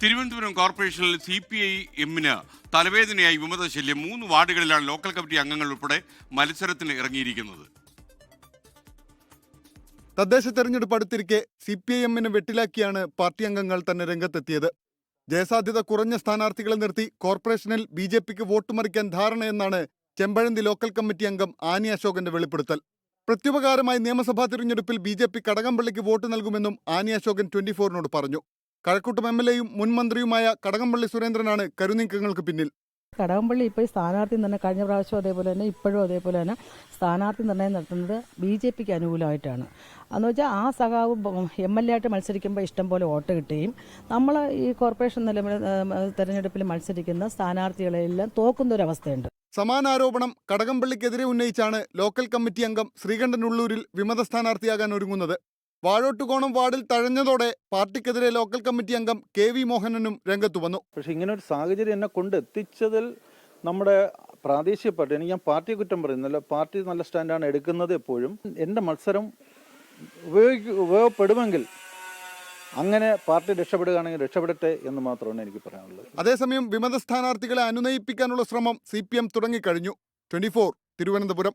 തിരുവനന്തപുരം കോർപ്പറേഷനിൽ C P I എമ്മിന് തലവേദനയായി വിമത ശല്യം മൂന്ന് വാർഡുകളിലാണ് ലോക്കൽ കമ്മിറ്റി അംഗങ്ങൾ ഉൾപ്പെടെ മത്സരത്തിന് ഇറങ്ങിയിരിക്കുന്നത്. തദ്ദേശ തെരഞ്ഞെടുപ്പ് അടുത്തിരിക്കെ സി പി ഐ എമ്മിനെ വെട്ടിലാക്കിയാണ് പാർട്ടി അംഗങ്ങൾ തന്നെ രംഗത്തെത്തിയത്. ജയസാധ്യത കുറഞ്ഞ സ്ഥാനാർത്ഥികളെ നിർത്തി കോർപ്പറേഷനിൽ ബി ജെ പിക്ക് വോട്ട് മറിക്കാൻ ധാരണയെന്നാണ് ചെമ്പഴന്തി ലോക്കൽ കമ്മിറ്റി അംഗം ആനി അശോകന്റെ വെളിപ്പെടുത്തൽ. പ്രത്യുപകാരമായി നിയമസഭാ തിരഞ്ഞെടുപ്പിൽ ബി ജെ പി കടകംപള്ളിക്ക് വോട്ട് നൽകുമെന്നും ആനി അശോകൻ ട്വന്റി ഫോറിനോട് പറഞ്ഞു. കഴക്കൂട്ടം എം എൽ എയും മുൻ മന്ത്രിയുമായ കടകംപള്ളി സുരേന്ദ്രനാണ് കരുനീക്കങ്ങൾക്ക് പിന്നിൽ. കടകംപള്ളി ഇപ്പോൾ ഈ സ്ഥാനാർത്ഥി തന്നെ കഴിഞ്ഞ പ്രാവശ്യം അതേപോലെ തന്നെ ഇപ്പോഴും അതേപോലെ തന്നെ സ്ഥാനാർത്ഥി നിർണയം നടത്തുന്നത് ബി ജെ പിക്ക് അനുകൂലമായിട്ടാണ്. എന്ന് വെച്ചാൽ ആ സഖാവ് എം എൽ എ ആയിട്ട് മത്സരിക്കുമ്പോൾ ഇഷ്ടം പോലെ വോട്ട് കിട്ടുകയും നമ്മൾ ഈ കോർപ്പറേഷൻ നിലവിൽ തെരഞ്ഞെടുപ്പിൽ മത്സരിക്കുന്ന സ്ഥാനാർത്ഥികളെല്ലാം തോക്കുന്ന ഒരു അവസ്ഥയുണ്ട്. സമാനാരോപണം കടകംപള്ളിക്കെതിരെ ഉന്നയിച്ചാണ് ലോക്കൽ കമ്മിറ്റി അംഗം ശ്രീകണ്ഠൻ ഉള്ളൂരിൽ വിമത സ്ഥാനാർത്ഥിയാകാൻ ഒരുങ്ങുന്നത്. വാഴോട്ടുകോണം വാർഡിൽ തഴഞ്ഞതോടെ പാർട്ടിക്കെതിരെ ലോക്കൽ കമ്മിറ്റി അംഗം കെ വി മോഹനനും രംഗത്തു വന്നു. പക്ഷേ ഇങ്ങനെ ഒരു സാഹചര്യം എന്നെ കൊണ്ടെത്തിച്ചതിൽ നമ്മുടെ പ്രാദേശിക പാർട്ടി എനിക്ക് ഞാൻ പാർട്ടിയെ കുറ്റം പറയുന്നില്ല പാർട്ടി നല്ല സ്റ്റാൻഡാണ് എടുക്കുന്നത് എപ്പോഴും. എന്റെ മത്സരം ഉപയോഗിക്ക ഉപയോഗപ്പെടുമെങ്കിൽ അങ്ങനെ പാർട്ടി രക്ഷപ്പെടുകയാണെങ്കിൽ രക്ഷപ്പെടട്ടെ എന്ന് മാത്രമാണ് എനിക്ക് പറയാനുള്ളത്. അതേസമയം വിമത സ്ഥാനാർത്ഥികളെ അനുനയിപ്പിക്കാനുള്ള ശ്രമം സി പി എം തുടങ്ങിക്കഴിഞ്ഞു. Twenty four Thiruvananthapuram.